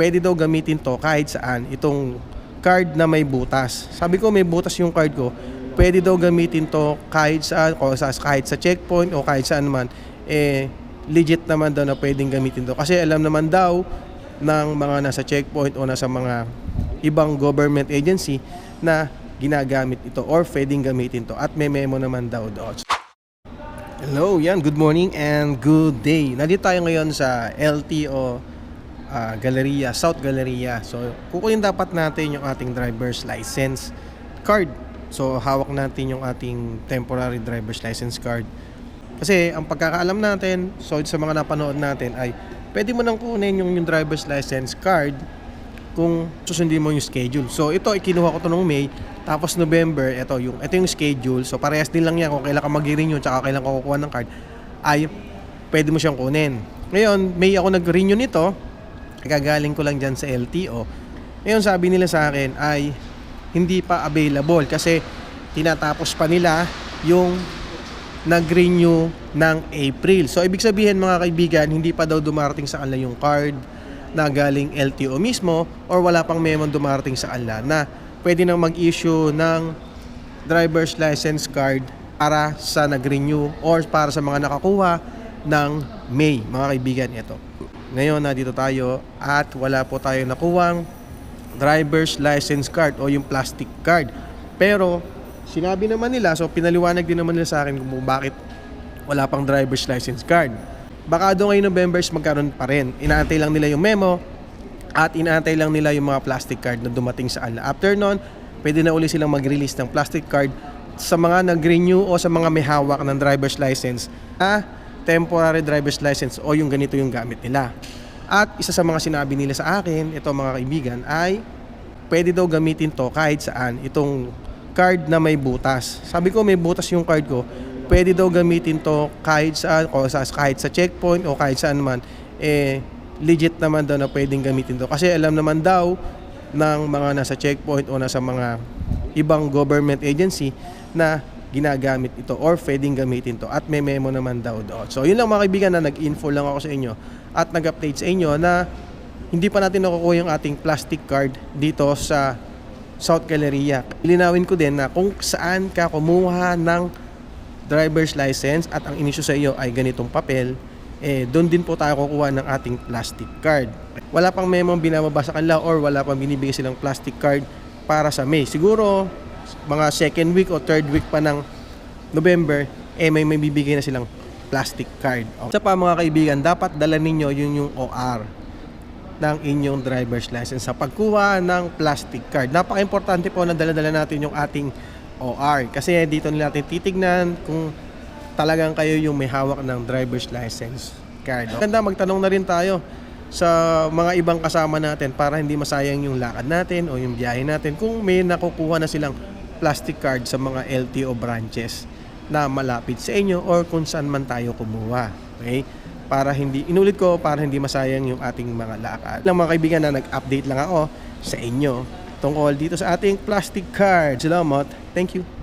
pwede daw gamitin to kahit saan itong card na may butas. Sabi ko may butas yung card ko, pwede daw gamitin to kahit saan, o sa, kahit sa checkpoint o kahit saan man, eh, legit naman daw na pwedeng gamitin to. Kasi alam naman daw ng mga nasa checkpoint o nasa mga ibang government agency na ginagamit ito or pwedeng gamitin to at may memo naman daw doon. Hello, yan. Good morning and good day. Nandito tayo ngayon sa LTO ah, Galleria, South Galleria. So, kukunin dapat natin yung ating driver's license card. So, hawak natin yung ating temporary driver's license card. Kasi, ang pagkakaalam natin, so sa mga napanood natin ay pwede mo nang kunin yung, yung driver's license card kung susundin mo yung schedule. So, ito, ikinuha ko to nung May. Tapos November, ito yung, ito yung schedule. So, parehas din lang yan kung kailan ka mag-renew tsaka kailan ka kukuha ng card. Ay, pwede mo siyang kunin. Ngayon, May ako nag-renew nito. Kagagaling ko lang dyan sa LTO. Ngayon, sabi nila sa akin ay hindi pa available kasi tinatapos pa nila yung nag-renew ng April. So, ibig sabihin mga kaibigan, hindi pa daw dumarating sa kanila yung card na galing LTO mismo or wala pang memo dumarating sa kanila na pwede nang mag-issue ng driver's license card para sa nag-renew or para sa mga nakakuha ng May. Mga kaibigan, ito. Ngayon, na dito tayo at wala po tayo nakuwang driver's license card o yung plastic card. Pero, sinabi naman nila, so pinaliwanag din naman nila sa akin kung bakit wala pang driver's license card. Baka doon ngayong November magkaroon pa rin. Inaantay lang nila yung memo at inaantay lang nila yung mga plastic card na dumating sa kanila. After nun, pwede na uli silang mag-release ng plastic card sa mga nag-renew o sa mga may hawak ng driver's license na temporary driver's license o yung ganito yung gamit nila. At isa sa mga sinabi nila sa akin, ito mga kaibigan, ay pwede daw gamitin to kahit saan itong card na may butas. Sabi ko may butas yung card ko, pwede daw gamitin to kahit saan, o sa, kahit sa checkpoint o kahit saan man, eh, legit naman daw na pwedeng gamitin to. Kasi alam naman daw ng mga nasa checkpoint o nasa mga ibang government agency na ginagamit ito or pwedeng gamitin to at may memo naman daw doon. So yun lang mga kaibigan na nag-info lang ako sa inyo at nag-update sa inyo na hindi pa natin nakukuha yung ating plastic card dito sa South Galleria. Ilinawin ko din na kung saan ka kumuha ng driver's license at ang inisyu sa iyo ay ganitong papel, eh, doon din po tayo kukuha ng ating plastic card. Wala pang memo binababa sa kanila or wala pang binibigay silang plastic card para sa May. Siguro, mga second week o third week pa ng November, eh may may bibigay na silang plastic card. Okay. Sa pa mga kaibigan, dapat dala ninyo yun yung OR ng inyong driver's license sa pagkuha ng plastic card. Napaka-importante po na dala-dala natin yung ating OR kasi dito nila natin titignan kung talagang kayo yung may hawak ng driver's license card. Ganda magtanong na rin tayo sa mga ibang kasama natin para hindi masayang yung lakad natin o yung biyahe natin kung may nakukuha na silang plastic card sa mga LTO branches na malapit sa inyo or kung saan man tayo kumuha. Okay? Para hindi, inulit ko, para hindi masayang yung ating mga lakad. Lang mga kaibigan na nag-update lang ako sa inyo tungkol dito sa ating plastic card. Salamat. Thank you.